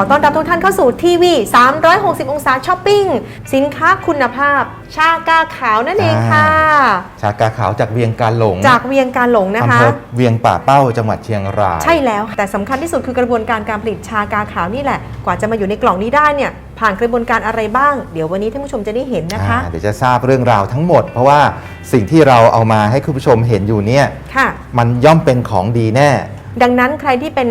ขอต้อนรับทุกท่านเข้าสู่ทีวี 360 องศาช้อปปิ้ง สินค้าคุณภาพ ชากาขาวนั่นเองค่ะ ชากาขาวจากเวียงกาหลง จากเวียงการหลงนะอำคะเภอเวียงป่าเป้าจังหวัดเชียงราย ใช่แล้ว แต่สำคัญที่สุดคือกระบวนการการผลิตชากาขาวนี่แหละ กว่าจะมาอยู่ในกล่องนี้ได้เนี่ยผ่านกระบวนการอะไรบ้าง เดี๋ยววันนี้ท่านผู้ชมจะได้เห็นนะคะอ่าเดี๋ยวจะทราบเรื่องราวทั้งหมด เพราะว่าสิ่งที่เราเอามาให้คุณผู้ชมเห็นอยู่เนี่ยค่ะมันย่อมเป็นของดีแน่ ดังนั้นใครที่เป็น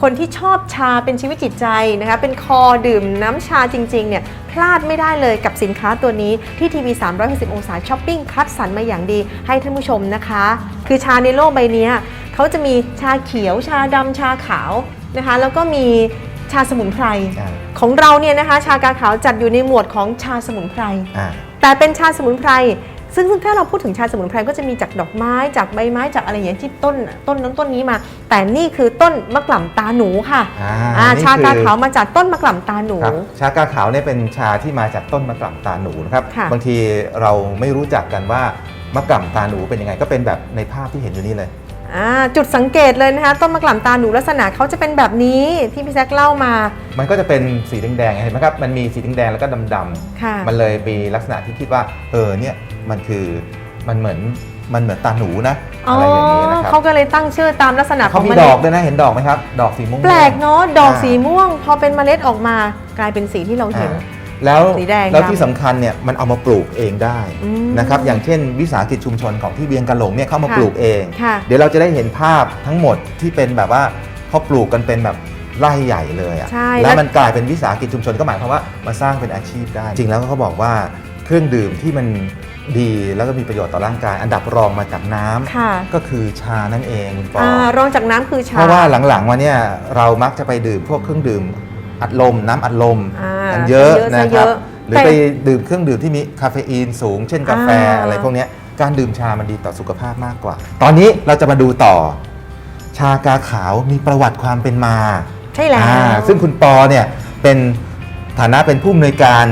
คนที่ชอบชาเป็นชีวิตจิตใจนะคะเป็นคอดื่มน้ำชาจริงๆเนี่ยพลาดไม่ได้เลยกับสินค้าตัวนี้ที่ทีวี 360 องศาช้อปปิ้งคัดสรรมาอย่างดีให้ท่านผู้ชมนะคะ คือชาในโลกใบเนี้ยเขาจะมีชาเขียวชาดำชาขาวนะคะ แล้วก็มีชาสมุนไพรใช่ของเราเนี่ยนะคะ ชากาขาวจัดอยู่ในหมวดของชาสมุนไพรอ่าแต่เป็นชาสมุนไพร ซึ่งซึ่งถ้าเราพูดถึงชาสมุนไพรก็จะมีจากดอกไม้จากใบไม้จากอะไรอย่างเงี้ยที่ต้นต้นนั้นต้นนี้มา แต่นี่คือต้นมะกล่ำตาหนูค่ะอ่าอ่านี่ชากาคือขาวมาจากต้นมะกล่ำตาหนูครับชากาขาวเนี่ยเป็นชาที่มาจากต้นมะกล่ำตาหนูนะครับค่ะบางทีเราไม่รู้จักกันว่ามะกล่ำตาหนูเป็นยังไงก็เป็นแบบในภาพที่เห็นอยู่นี่เลยอ่าจุดสังเกตเลยนะคะต้นมะกล่ำตาหนูลักษณะเขาจะเป็นแบบนี้ที่พี่แซคเล่ามา มันก็จะเป็นสีแดงๆเห็นไหมครับมันมีสีแดงๆแล้วก็ดำๆค่ะมันเลยมีลักษณะที่คิดว่าเออเนี่ย มันคือมันเหมือนมันเหมือนตาหนูนะอ๋ออะไรอย่างนี้นะครัเขาบก็เลยตั้งชื่อตามลักษณะขเขาองมีเมดล็อดกด้วยนะเห็นดอกไหมครับ ดอกสีม่วงๆแปลกเนาะดอกอ่าสีม่วง พอเป็นเมล็ดออกมากลายเป็นสีที่เราเห็นอ่าแล้วสีแดงแล้วดำที่สำคัญเนี่ยมันเอามาปลูกเองได้อืมนะครับอย่างเช่น วิสาหกิจชุมชนของที่เวียงกะหลงเนี่ยเข้ามาค่ะปลูกเองค่ะเดี๋ยวเราจะได้เห็นภาพทั้งหมดที่เป็นแบบว่าเขาปลูกกันเป็นแบบไร่ใหญ่เลยอะใช่แล้วแล้วมันกลายเป็นวิสาหกิจชุมชนก็หมายความว่ามาสร้างเป็นอาชีพได้ จริงแล้วเขาบอกว่าเครื่องดื่มที่มัน ดีแล้วก็มีประโยชน์ต่อร่างกาย อันดับรองมาจากน้ำค่ะก็คือชานั่นเองคุณปออ่ารองจากน้ำคือชา เพราะว่าหลังๆมาเนี่ยเรามักจะไปดื่มพวกเครื่องดื่มอัดลม น้ำอัดลมอ่ากันเยอะเยอะนะซะครับเยอะหรือแต่ไปดื่มเครื่องดื่มที่มีคาเฟอีนสูง เช่นกาแฟอ่า อะไรพวกเนี้ยการดื่มชามันดีต่อสุขภาพมากกว่า ตอนนี้เราจะมาดูต่อ ชากาขาวมีประวัติความเป็นมา ใช่แล้ว อ่าซึ่งคุณปอเนี่ยเป็นฐานะเป็นผู้อำนวยการ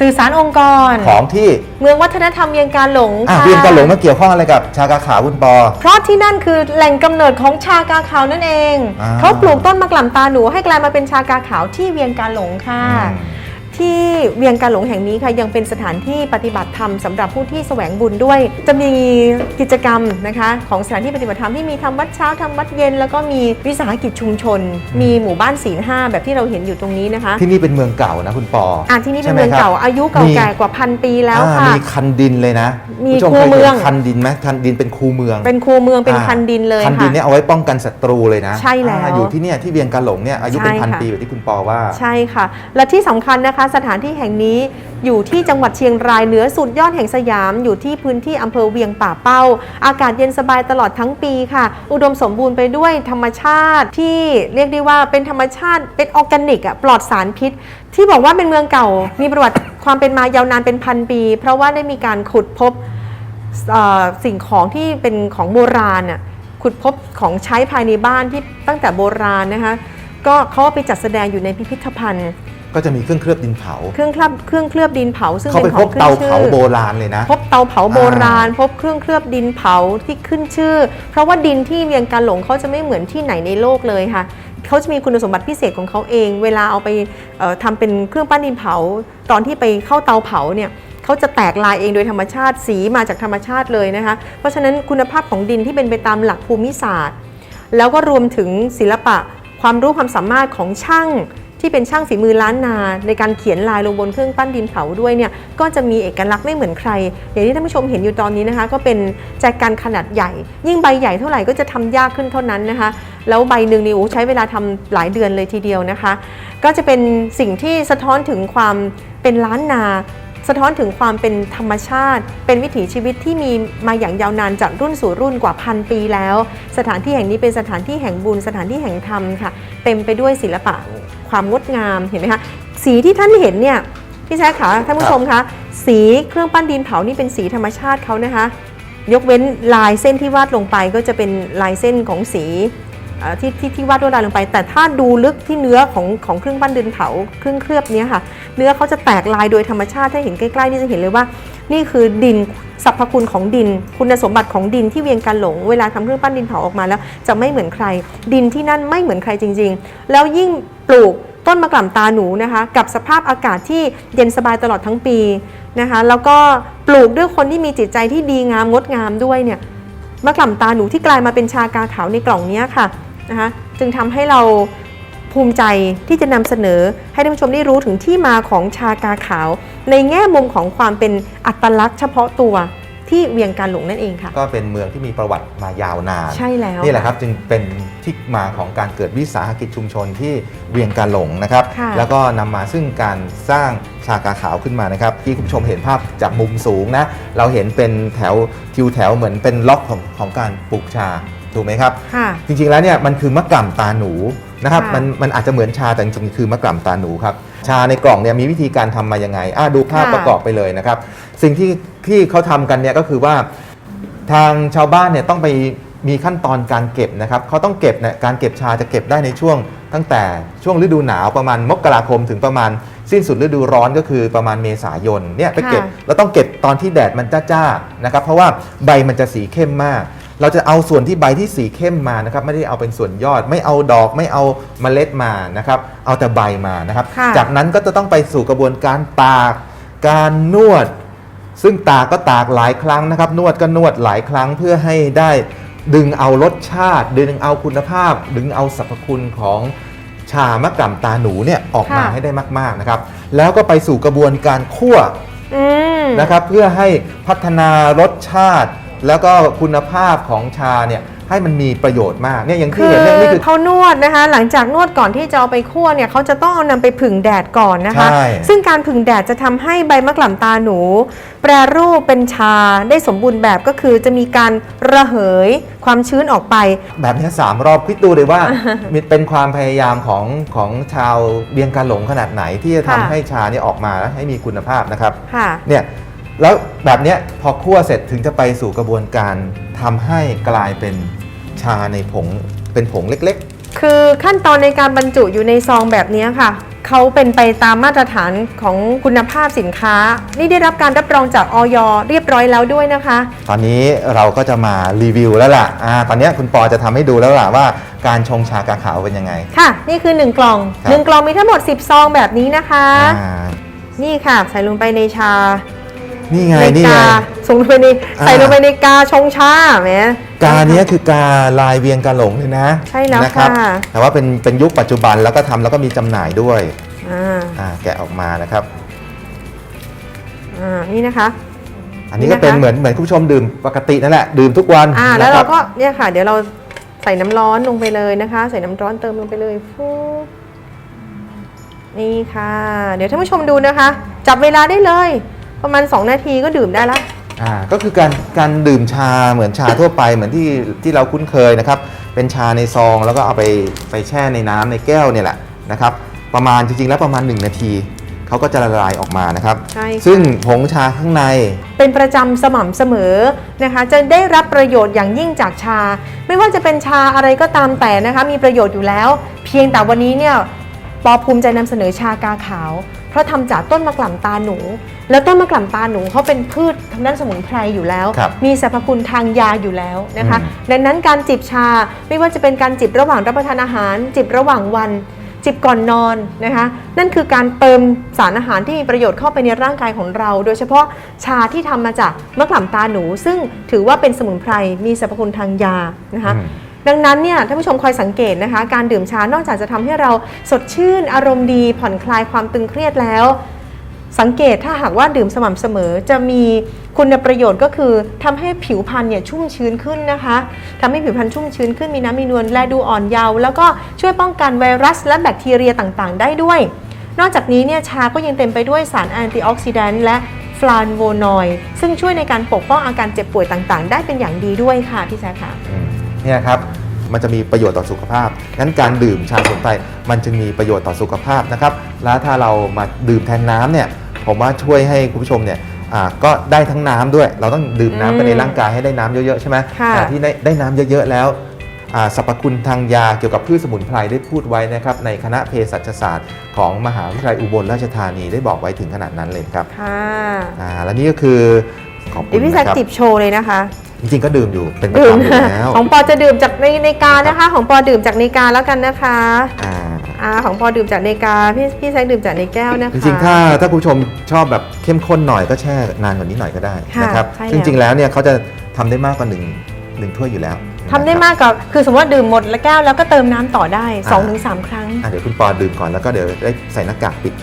สื่อสารองค์กร ของที่เมืองวัฒนธรรมเวียงการหลงอะค่ะเวียงกะหลงมาเกี่ยวข้องอะไรกับชากาขาวคุณปอ เพราะที่นั่นคือแหล่งกำเนิดของชากาขาวนั่นเองอ่าเขาปลูกต้นมะกล่ำตาหนูให้กลายมาเป็นชากาขาวที่เวียงการหลงค่ะ อืม ที่เวียงการหลงแห่งนี้ค่ะยังเป็นสถานที่ปฏิบัติธรรมสำหรับผู้ที่แสวงบุญด้วย จะมีกิจกรรมนะคะของสถานที่ปฏิบัติธรรมที่มีทำวัดเช้าทำวัดเย็น แล้วก็มีวิสาหกิจชุมชน มีหมู่บ้านศีลห้าแบบที่เราเห็นอยู่ตรงนี้นะคะ ที่นี่เป็นเมืองเก่านะคุณปออะที่นี่เป็นใช่ไหเมืองครับเก่าอายุเก่ามีแก่กว่าพันปีแล้วอ่าค่ะมีคันดินเลยนะมีณผู้ชคูเคยเมืเห็องนคันดินไหมคันดินเป็นคูเมือง เป็นคูเมืองเป็นอ่าคันดินเลยคันดินค่ะเนี่ยเอาไว้ป้องกันศัตรูเลยนะ ใช่แล้วอ่าอยู่ที่เนี่ยที่เวียงกาหลงเนี่ยอายุเป็นใช่พันค่ะปีแบบที่คุณปอว่าใช่ค่ะ และที่สำคัญนะคะสถานที่แห่งนี้อยู่ที่จังหวัดเชียงรายเหนือสุดยอดแห่งสยาม อยู่ที่พื้นที่อำเภอเวียงป่าเป้า อากาศเย็นสบายตลอดทั้งปีค่ะ อุดมสมบูรณ์ไปด้วยธรรมชาติที่เรียกได้ว่าเป็นธรรมชาติเป็นออร์แกนิกอะปลอดสารพิษ ที่บอกว่าเป็นเมืองเก่า มีประวัติความเป็นมายาวนานเป็นพันปี เพราะว่าได้มีการขุดพบสิ่งของที่เป็นของโบราณน่ะขุดพบของใช้ภายในบ้านที่ตั้งแต่โบราณนะคะก็เขาไปจัดแสดงอยู่ในพิพิธภัณฑ์ ก็จะมีเครื่องเคลือบดินเผา เครื่องเคลือบเครื่องเคลือบดินเผา ซึ่งเขาเป็ไปนขพอบงขึ้เตานชื่เผาอโบราณเลยนะ พบเตาเผาโบราณอ่าพบเครื่องเคลือบดินเผาที่ขึ้นชื่อ เพราะว่าดินที่เวียงการหลงเขาจะไม่เหมือนที่ไหนในโลกเลยค่ะเขาจะมีคุณสมบัติพิเศษของเขาเอง เวลาเอาไปเอ่อทำเป็นเครื่องปั้นดินเผา ตอนที่ไปเข้าเตาเผาเนี่ยเขาจะแตกลายเองโดยธรรมชาติสีมาจากธรรมชาติเลยนะคะ เพราะฉะนั้นคุณภาพของดินที่เป็นไปตามหลักภูมิศาสตร์ แล้วก็รวมถึงศิลปะความรู้ความสามารถของช่าง ที่เป็นช่างฝีมือล้านนาในการเขียนลายลงบนเครื่องปั้นดินเผาด้วยเนี่ยก็จะมีเอกลักษณ์ไม่เหมือนใคร อย่างที่ท่านผู้ชมเห็นอยู่ตอนนี้นะคะ ก็เป็นแจกันขนาดใหญ่ ยิ่งใบใหญ่เท่าไหร่ก็จะทำยากขึ้นเท่านั้นนะคะ แล้วใบหนึ่งนี่โอ้ใช้เวลาทำหลายเดือนเลยทีเดียวนะคะ ก็จะเป็นสิ่งที่สะท้อนถึงความเป็นล้านนาสะท้อนถึงความเป็นธรรมชาติ เป็นวิถีชีวิตที่มีมาอย่างยาวนานจากรุ่นสู่รุ่นกว่าพันปีแล้ว สถานที่แห่งนี้เป็นสถานที่แห่งบุญสถานที่แห่งธรรมค่ะ เต็มไปด้วยศิลปะ ความงดงามเห็นไหมคะสีที่ท่านเห็นเนี่ยพี่แจ๊คคะท่านผู้ชมคะสีเครื่องปั้นดินเผานี่เป็นสีธรรมชาติเขานะคะ ยกเว้นลายเส้นที่วาดลงไปก็จะเป็นลายเส้นของสีเอ่อ ที่ที่ที่วาดลวดลายลงไป แต่ถ้าดูลึกที่เนื้อของของเครื่องปั้นดินเผาเครื่องเคลือบนี้ค่ะ เนื้อเขาจะแตกลายโดยธรรมชาติถ้าเห็นใกล้ๆนี่จะเห็นเลยว่า นี่คือดินสรรพคุณของดิน คุณสมบัติของดินที่เวียงกันหลง เวลาทำเครื่องปั้นดินเผาออกมาแล้ว จะไม่เหมือนใคร ดินที่นั่นไม่เหมือนใครจริง ๆ แล้วยิ่งปลูกต้นมะกล่ำตาหนูนะคะ กับสภาพอากาศที่เย็นสบายตลอดทั้งปีนะคะ แล้วก็ปลูกด้วยคนที่มีจิตใจที่ดีงามงดงามด้วยเนี่ยมะกล่ำตาหนูที่กลายมาเป็นชากาขาวในกล่องนี้ค่ะ นะคะจึงทำให้เราภูมิใจที่จะนำเสนอให้ท่านผู้ชมได้รู้ถึงที่มาของชากาขาว ในแง่มุมของความเป็นอัตลักษณ์เฉพาะตัวที่เวียงการหลงนั่นเองค่ะ ก็เป็นเมืองที่มีประวัติมายาวนานใช่แล้วนี่แหละครับจึงเป็นที่มาของการเกิดวิสาหกิจชุมชนที่เวียงกาหลงนะครับค่ะแล้วก็นำมาซึ่งการสร้างชากาขาวขึ้นมานะครับที่คุณผู้ชมเห็นภาพจากมุมสูงนะเราเห็นเป็นแถวทิวแถวเหมือนเป็นล็อกของของการปลูกชา ถูกไหมครับ ค่ะ จริงๆแล้วเนี่ยมันคือมะกล่ำตาหนูนะครับค่ะมันมันอาจจะเหมือนชาแต่จริงๆคือมะกล่ำตาหนูครับชาในกล่องเนี่ยมีวิธีการทำมายังไงอะดูภาพค่ะ ประกอบไปเลยนะครับ สิ่งที่ที่เขาทำกันเนี่ยก็คือว่า ทางชาวบ้านเนี่ยต้องไปมีขั้นตอนการเก็บนะครับเขาต้องเก็บเนี่ยการเก็บชาจะเก็บได้ในช่วง ตั้งแต่ช่วงฤดูหนาวประมาณมกราคมถึงประมาณ สิ้นสุดฤดูร้อนก็คือประมาณเมษายนเนี่ยไปเก็บค่ะเราต้องเก็บตอนที่แดดมันจ้าๆนะครับเพราะว่าใบมันจะสีเข้มมาก เราจะเอาส่วนที่ใบที่สีเข้มมานะครับไม่ได้เอาเป็นส่วนยอด ไม่เอาดอกไม่เอาเมล็ดมานะครับเอาแต่ใบมานะครับ ค่ะ จากนั้นก็จะต้องไปสู่กระบวนการตาก การนวด ซึ่งตากก็ตากหลายครั้งนะครับ นวดก็นวดหลายครั้งเพื่อให้ได้ดึงเอารสชาติ ดึงเอาคุณภาพ ดึงเอาสรรพคุณของชามะกล่ำตาหนูเนี่ยออกมาค่ะ ให้ได้มาก ๆนะครับ แล้วก็ไปสู่กระบวนการคั่ว อืม นะครับเพื่อให้พัฒนารสชาติ แล้วก็คุณภาพของชาเนี่ยให้มันมีประโยชน์มากเนี่ยอย่างที่คือเห็นเนี่ยนี่คือ เขานวดนะคะ หลังจากนวดก่อนที่จะเอาไปคั่วเนี่ยเขาจะต้องเอานำไปผึ่งแดดก่อนนะคะ ใช่ ซึ่งการผึ่งแดดจะทำให้ใบมะกล่ำตาหนู แปรรูปเป็นชาได้สมบูรณ์แบบก็คือจะมีการระเหยความชื้นออกไป แบบนี้สามรอบคิดดูเลยว่ามีเป็นความพยายามของของชาวเบียงกาหลงขนาดไหนที่จะทำค่ะ ให้ชาเนี่ยออกมาแล้วให้มีคุณภาพนะครับ ค่ะ เนี่ย แล้วแบบเนี้ยพอคั่วเสร็จถึงจะไปสู่กระบวนการทำให้กลายเป็นชาในผงเป็นผงเล็ก คือขั้นตอนในการบรรจุอยู่ในซองแบบนี้ค่ะ เขาเป็นไปตามมาตรฐานของคุณภาพสินค้า นี่ได้รับการรับรองจากออยเรียบร้อยแล้วด้วยนะคะ ๆ ตอนนี้เราก็จะมารีวิวแล้วล่ะอ่าตอนเนี้ยคุณปอจะทำให้ดูแล้วล่ะว่าการชงชากาขาวเป็นยังไง ค่ะ นี่คือ 1 กล่อง ครับ 1 กล่องมีทั้งหมด 10 ซองแบบนี้นะคะ อ่านี่ค่ะ ใส่ลงไปในชา นี่ไงในนี่ไงกาส่งลงไปในอ่าใส่ลงไปในกาชงชาแหมกาเนี้ยคือกาลายเวียงกาหลงเลยนะ ใช่แล้วนะครับค่ะแต่ว่าเป็นเป็นยุคปัจจุบันแล้วก็ทำแล้วก็มีจำหน่ายด้วยอ่าอ่าแกะออกมานะครับอ่านี่นะคะ อันนี้ก็นี่นะคะเป็นเหมือนเหมือนคุณผู้ชมดื่มปกตินั่นแหละดื่มทุกวันอ่าแล้วนะคเราบก็เนี่ยค่ะ เดี๋ยวเราใส่น้ำร้อนลงไปเลยนะคะ ใส่น้ำร้อนเติมลงไปเลยฟูนี่ค่ะ เดี๋ยวท่านผู้ชมดูนะคะ จับเวลาได้เลย ประมาณ 2 นาทีก็ดื่มได้แล้วอ่าก็คือการการดื่มชาเหมือนชาทั่วไปเหมือนที่ที่เราคุ้นเคยนะครับ เป็นชาในซองแล้วก็เอาไปไปแช่ในน้ำในแก้วเนี่ยแหละนะครับ ประมาณจริงๆแล้วประมาณ 1 นาทีเขาก็จะละลายออกมานะครับ ใช่ค่ะ ซึ่งผงชาข้างใน เป็นประจำสม่ำเสมอนะคะ จะได้รับประโยชน์อย่างยิ่งจากชา ไม่ว่าจะเป็นชาอะไรก็ตามแต่นะคะ มีประโยชน์อยู่แล้ว เพียงแต่วันนี้เนี่ยปอภูมิใจนำเสนอชากาขาว เพราะทำจากต้นมะกล่ำตาหนู แล้วต้นมะกล่ำตาหนูเขาเป็นพืชทางด้านสมุนไพรอยู่แล้วครับมีสรรพคุณทางยาอยู่แล้วนะคะอืมดังนั้นการจิบชาไม่ว่าจะเป็นการจิบระหว่างรับประทานอาหาร จิบระหว่างวันจิบก่อนนอนนะคะนั่นคือการเติมสารอาหารที่มีประโยชน์เข้าไปในร่างกายของเรา โดยเฉพาะชาที่ทำมาจากมะกล่ำตาหนู ซึ่งถือว่าเป็นสมุนไพรมีสรรพคุณทางยานะคะอืม ดังนั้นเนี่ยท่านผู้ชมคอยสังเกตนะคะ การดื่มชานอกจากจะทำให้เราสดชื่นอารมณ์ดีผ่อนคลายความตึงเครียดแล้ว สังเกตถ้าหากว่าดื่มสม่ำเสมอ จะมีคุณประโยชน์ก็คือทำให้ผิวพรรณเนี่ยชุ่มชื้นขึ้นนะคะทำให้ผิวพรรณชุ่มชื้นขึ้นมีน้ำมีนวลและดูอ่อนเยาว์แล้วก็ช่วยป้องกันไวรัส และแบคทีเรียต่างๆ ได้ด้วย นอกจากนี้เนี่ยชาก็ยังเต็มไปด้วยสารแอนตี้ออกซิแดนต์และฟลานโวนอยด์ซึ่งช่วยในการปกป้องอาการเจ็บป่วยต่างๆ ได้เป็นอย่างดีด้วยค่ะพี่แจ๊คค่ะ เนี่ยครับมันจะมีประโยชน์ต่อสุขภาพ งั้นการดื่มชาสมุนไพรมันจึงมีประโยชน์ต่อสุขภาพนะครับ แล้วถ้าเรามาดื่มแทนน้ำเนี่ย ผมว่าช่วยให้คุณผู้ชมเนี่ยอ่าก็ได้ทั้งน้ำด้วย เราต้องดื่มน้ำไปในร่างกายให้ได้น้ำเยอะ ๆ ใช่ไหมค่ะ อ่าที่ได้ได้น้ำเยอะๆแล้วอ่าสรรพคุณทางยาเกี่ยวกับพืชสมุนไพรได้พูดไว้นะครับ ในคณะเภสัชศาสตร์ของมหาวิทยาลัยอุบลราชธานีได้บอกไว้ถึงขนาดนั้นเลยครับค่ะอ่าและนี่ก็คือขอบคุเดี๋ยณวพี่แจ๊คนะครับ จิบโชว์เลยนะคะ จริงๆก็ดื่มอยู่เป็นประดื่มจำอยู่แล้วของปอจะดื่มจากในในกานะคะ ของปอดื่มจากในกาแล้วกันนะคะอ่าอ่าของปอดื่มจากเนกาพี่พี่แซกดื่มจากในแก้วนะคะ จริงๆ ถ้าถ้าคุณผู้ชมชอบแบบเข้มข้นหน่อยก็แช่นานกว่านี้หน่อยก็ได้ค่ะนะครับใช่แล้วซึ่งจริงๆแล้วเนี่ยเขาจะทำได้มากกว่าหนึ่งหนึ่งถ้วยอยู่แล้วทำได้นะครับมากกว่าคือสมมติว่าดื่มหมดแล้วแก้วแล้วก็เติมน้ำต่อได้อ่า2-3ครั้ง อะเดี๋ยวคุณปอดื่มก่อนแล้วก็เดี๋ยวได้ใส่หน้ากากปิด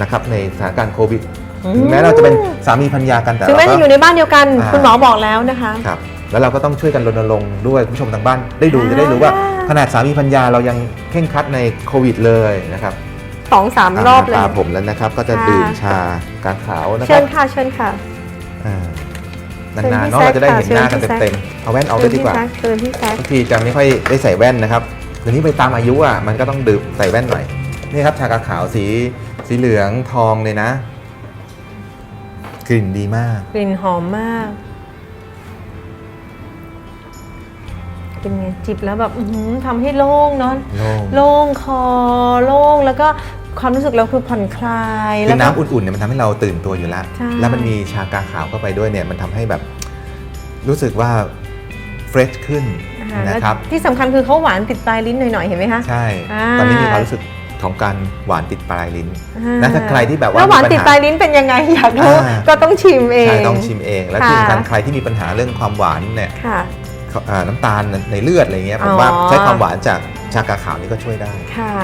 นะครับในสถานการณ์โควิดอืม ถึงแม้เราจะเป็นสามีภรรยากันแต่ถึงแม้เราจะอก็ยู่ในบ้านเดียวกัน อ่า คุณหมอบอกแล้วนะคะ ครับแล้วเราก็ต้องช่วยกันรณรงค์ด้วยคุณผู้ชมทางบ้านได้ดูอ่าจะได้รู้ว่า ขนาดสามีภรรยาเรายังเข่งครัดในโควิดเลยนะครับสองสามรอบเลยตาผมแล้วนะครับ ก็จะค่ะ ดื่มชากาขาวนะคเชิรับญค่ะเชิญค่ะ อ่าเชิญนานๆพี่เนาะแซคเราจะได้เห็นค่ะหน้ากันเชิญพี่แซคเต็มๆเอาแว่นออกเลยดีกว่าเชิญพี่แซค บางทีจะไม่ค่อยได้ใส่แว่นนะครับเดี๋ยวนี้ไปตามอายุอะมันก็ต้องดื่มใส่แว่นหน่อย นี่ครับชากาขาวสีสีเหลืองทองเลยนะ กลิ่นดีมาก กลิ่นหอมมาก เป็นไงจิบแล้วแบบอื้อหือทำให้โล่งเนาะโล่ง โล่งคอโล่งแล้วก็ความรู้สึกเราคือผ่อนคลายคืแล้อวก็ น้ำอุ่นๆเนี่ยมันทำให้เราตื่นตัวอยู่แล้ว ใช่ แล้วมันมีชากาขาวเข้าไปด้วยเนี่ยมันทำให้แบบรู้สึกว่าเฟรชขึ้นอ่านะครับแล้วที่สำคัญคือเขาหวานติดปลายลิ้นหน่อยๆ เห็นไหมคะ ใช่ อ่า ตอนนี้มีความรู้สึก ของการหวานติดปลายลิ้นอ่านะถ้าใครที่แบบว่าแล้วหวานมีปัญติดหาปลายลิ้นเป็นยังไงอยากรู้อ่าก็ต้องชิมเองใช่ต้องชิมเอง แล้วค่ะที่สำคัญใครที่มีปัญหาเรื่องความหวานเนี่ยค่ะอ่าน้ำตาลในเลือดอะไรเงี้ยผมอ๋อว่าใช้ความหวานจากชากาขาวนี่ก็ช่วยได้ค่ะ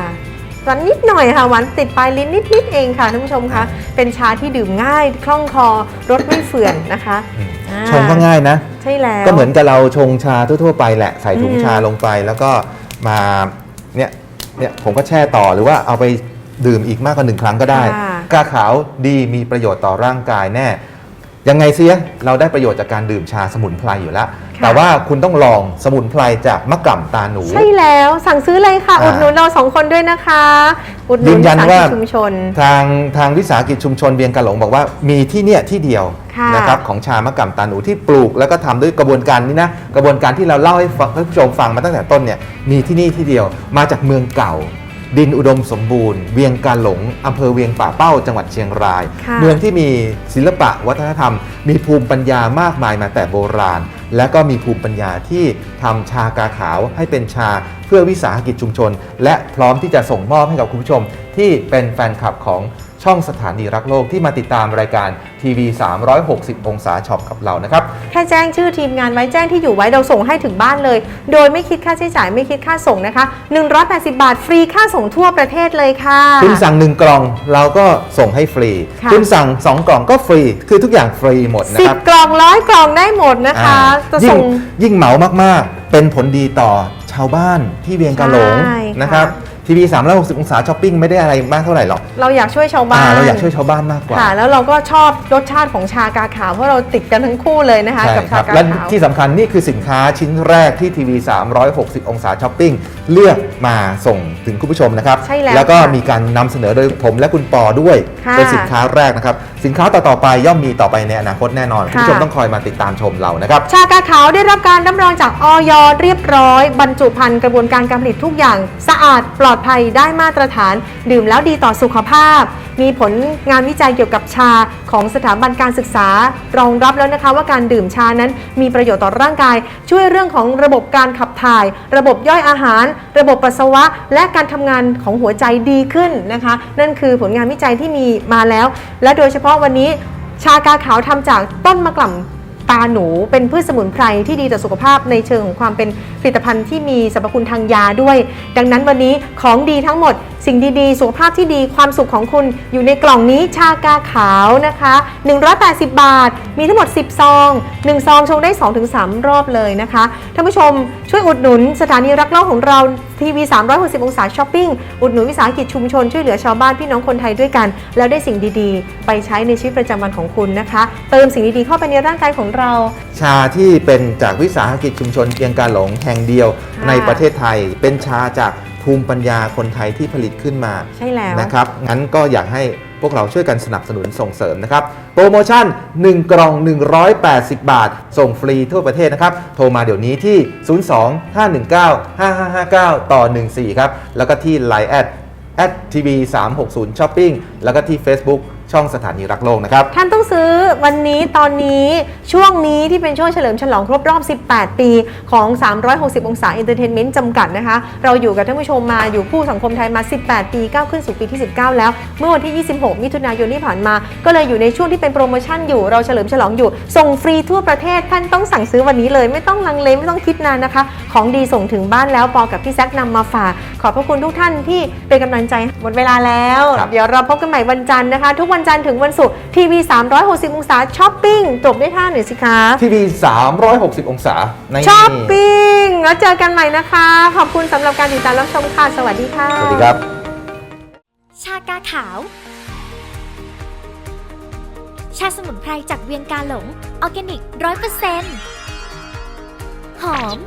หวานนิดหน่อยค่ะหวานติดปลายลิ้นนิดๆเองค่ะท่านผู้ชมคะอ่าเป็นชาที่ดื่มง่ายคล่องคอรสไม่เฝื่อนนะคะอืมอ่าชงก็ง่ายนะใช่แล้วก็เหมือนกับเราชงชาทั่วๆไปแหละใส่ถุงอืมชาลงไปแล้วก็มาเนี่ย เนี่ยผมก็แช่ต่อหรือว่าเอาไปดื่มอีกมากกว่าหนึ่งครั้งก็ได้ ค่ะ กาขาวดีมีประโยชน์ต่อร่างกายแน่ ยังไงเสียเราได้ประโยชน์จากการดื่มชาสมุนไพรอยู่แล้ว แต่ว่าคุณต้องลองสมุนไพรจากมะกร่ำตาหนู ใช่แล้วสั่งซื้อเลยค่ะอ่าอุดหนุนเราสองคนด้วยนะคะ อุดหนุยืนนยันสถว่ากิจชุมชน ทางทางวิสาหกิจชุมชนเวียงกะหลงบอกว่ามีที่เนี่ยที่เดียวค่ะนะครับของชามะกร่ำตาหนูที่ปลูกแล้วก็ทำด้วยกระบวนการนี้นะกระบวนการที่เราเล่าให้ฟังท่านผู้ชมฟังมาตั้งแต่ต้นเนี่ยมีที่นี่ที่เดียวมาจากเมืองเก่า ดินอุดมสมบูรณ์ เวียงกาหลงอำเภอเวียงป่าเป้าจังหวัดเชียงรายค่ะเมืองที่มีศิลปะวัฒนธรรม มีภูมิปัญญามากมายมาแต่โบราณ และก็มีภูมิปัญญาที่ทำชากาขาวให้เป็นชาเพื่อวิสาหกิจชุมชน และพร้อมที่จะส่งมอบให้กับคุณผู้ชมที่เป็นแฟนคลับของ ช่องสถานีรักโลกที่มาติดตามรายการทีวี 360 องศาช็อปกับเรานะครับ แค่แจ้งชื่อทีมงานไว้แจ้งที่อยู่ไว้เราส่งให้ถึงบ้านเลย โดยไม่คิดค่าใช้จ่ายไม่คิดค่าส่งนะคะ 180 บาทฟรีค่าส่งทั่วประเทศเลยค่ะ คุณสั่ง 1 กล่องเราก็ส่งให้ฟรี ค่ะ คุณสั่ง 2 กล่องก็ฟรี คือทุกอย่างฟรีหมดนะสิคบรับกล่องร้อยกล่องได้หมดนะคะอ่าจะยิ่ส่ง งยิ่งเหมามากๆ เป็นผลดีต่อชาวบ้านที่เวียงกาหลงใช่ค่ะ นะครับ ทีวี360องศาช้อปปิ้งไม่ได้อะไรมากเท่าไหร่หรอกเราอยากช่วยชาวบ้าอ่านเราอยากช่วยชาวบ้านมากกว่า ค่ะ แล้วเราก็ชอบรสชาติของชากาขาวเพราะเราติดกันทั้งคู่เลยนะคะ ใช่กับคชารับกาและขาวที่สำคัญนี่คือสินค้าชิ้นแรกที่ทีวี 360 องศาช้อปปิ้งเลือกมาส่งถึงคุณผู้ชมนะครับใช่แล้วแล้วก็ค่ะมีการนำเสนอโดยผมและคุณปอด้วยค่ะ เป็นสินค้าแรกนะครับ สินค้าต่อๆไปย่อมมีต่อไปในอนาคตแน่นอนคุณผู้ชมค่ะต้องคอยมาติดตามชมเรานะครับ ชากาขาวได้รับการรับรองจากออยเรียบร้อย บรรจุภัณฑ์กระบวนการการผลิตทุกอย่าง สะอาดปลอดภัยได้มาตรฐาน ดื่มแล้วดีต่อสุขภาพ มีผลงานวิจัยเกี่ยวกับชาของสถาบันการศึกษารองรับแล้วนะคะ ว่าการดื่มชานั้นมีประโยชน์ต่อร่างกาย ช่วยเรื่องของระบบการขับถ่าย ระบบย่อยอาหาร ระบบปัสสาวะ และการทำงานของหัวใจดีขึ้นนะคะ นั่นคือผลงานวิจัยที่มีมาแล้ว และโดยเฉพาะวันนี้ชากาขาวทำจากต้นมะกล่ำ ตาหนูเป็นพืชสมุนไพรที่ดีต่อสุขภาพในเชิงของความเป็นผลิตภัณฑ์ที่มีสรรพคุณทางยาด้วย ดังนั้นวันนี้ของดีทั้งหมด สิ่งดีๆ สุขภาพที่ดีความสุขของคุณอยู่ในกล่องนี้ชากาขาวนะคะ 180 บาท มีทั้งหมด 10 ซอง 1 ซองชงได้ 2-3 รอบเลยนะคะท่านผู้ชมช่วยอุดหนุนสถานีรักโลกของเราทีวี 360 องศาช้อปปิ้ง อุดหนุนวิสาหกิจชุมชนช่วยเหลือชาวบ้านพี่น้องคนไทยด้วยกัน แล้วได้สิ่งดีๆ ไปใช้ในชีวิตประจำวันของคุณนะคะ เติมสิ่งดีๆเข้าไปในร่างกายของเรา ชาที่เป็นจากวิสาหกิจชุมชนเพียงกาหลงแห่งเดียวค่ะในประเทศไทย เป็นชาจากภูมิปัญญาคนไทยที่ผลิตขึ้นมาใช่แล้วนะครับงั้นก็อยากให้พ วกเราช่วยกันสนับสนุนส่งเสริมนะครับ โปรโมชั่น 1 กล่อง 180 บาท ส่งฟรีทั่วประเทศนะครับ โทรมาเดี๋ยวนี้ที่ 02 519 5559 ต่อ 14 ครับ แล้วก็ที่ Line แอด at tv 360 shopping แล้วก็ที่ Facebook ช่องสถานีรักโลกนะครับ ท่านต้องซื้อวันนี้ตอนนี้ช่วงนี้ที่เป็นช่วงเฉลิมฉลองครบรอบ 18 ปีของ 360 องศาเอนเตอร์เทนเมนต์จำกัดนะคะ เราอยู่กับท่านผู้ชมมาอยู่คู่สังคมไทยมา 18 ปีก้าวขึ้นสู่ปีที่ 19 แล้ว เมื่อวันที่ 26 มิถุนายนที่ผ่านมา ก็เลยอยู่ในช่วงที่เป็นโปรโมชั่นอยู่ เราเฉลิมฉลองอยู่ ส่งฟรีทั่วประเทศ ท่านต้องสั่งซื้อวันนี้เลย ไม่ต้องลังเลไม่ต้องคิดนานนะคะ ของดีส่งถึงบ้านแล้วปอกับพี่แซกนำมาฝาก ขอบพระคุณทุกท่านที่เป็นกำลังใจหมดเวลาแล้วครับเดี๋ยวเราพบกันใหม่วันจันทร์นะคะทุกวันจันทร์ถึงวันศุกร์ทีวี 360 องศาช้อปปิ้งจบด้วยท่าหน่อยสิคะทีวี 360 องศาในช้อปปิ้งแล้วเจอกันใหม่นะคะ ขอบคุณสำหรับการติดตามรับชมค่ะสวัสดีค่ะ สวัสดีครับ ชากาขาว ชาสมุนไพรจากเวียงกาหลง ออร์แกนิกร้อยเปอร์เซ็นต์หอม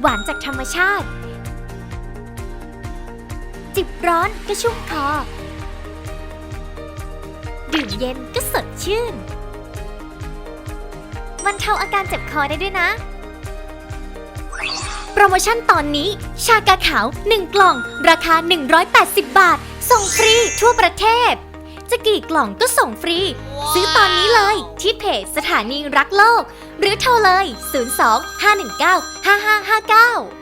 หวานจากธรรมชาติ จิบร้อนก็ชุ่มคอ ดื่มเย็นก็สดชื่นบรรเทาอาการเจ็บคอได้ด้วยนะ โปรโมชั่นตอนนี้ ชากาขาว 1 กล่อง ราคา 180 บาท ส่งฟรีทั่วประเทศ จะกี่กล่องก็ส่งฟรี ซื้อตอนนี้เลยที่เพจสถานีรักโลก หรือโทรเลย 02 519 5559